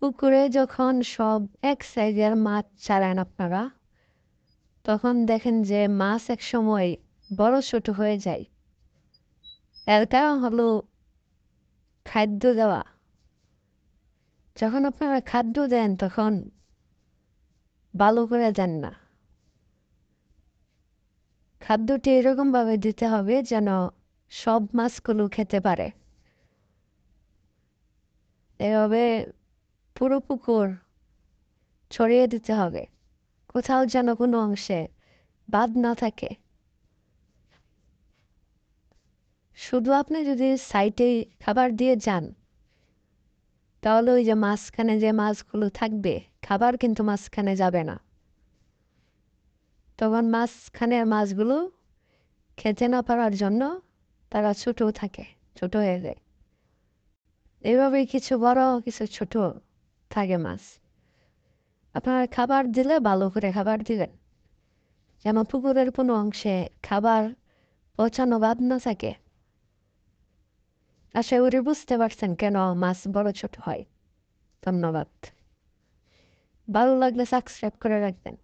পুকুরে যখন সব এক সাইজের মাছ ছাড়েন আপনারা, তখন দেখেন যে মাছ এক সময় বড় ছোট হয়ে যায়। এর কারণ হলো খাদ্য দেওয়া। যখন আপনারা খাদ্য দেন, তখন ভালো করে দেন না। খাদ্যটি এরকমভাবে দিতে হবে যেন সব মাছগুলো খেতে পারে। এভাবে পুরো পুকুর ছড়িয়ে দিতে হবে। কোথাও যেন কোনো অংশে বাদ না থাকে। শুধু আপনি যদি সাইটে খাবার দিয়ে যান, তাহলে ওই যে মাঝখানে যে মাছগুলো থাকবে, খাবার কিন্তু মাঝখানে যাবে না। তখন মাঝখানের মাছগুলো খেতে না পারার জন্য তারা ছোটো থাকে, ছোট হয়ে যায়। এভাবেই কিছু বড়, কিছু ছোট থাকে মাছ। আপনার খাবার দিলে ভালো করে খাবার দিবেন। যেমন পুকুরের কোনো অংশে খাবার পৌঁছানো বাদ না থাকে। আশা করি বুঝতে পারছেন কেন মাছ বড় ছোট হয়। ধন্যবাদ। ভালো লাগলে সাবস্ক্রাইব করে রাখবেন।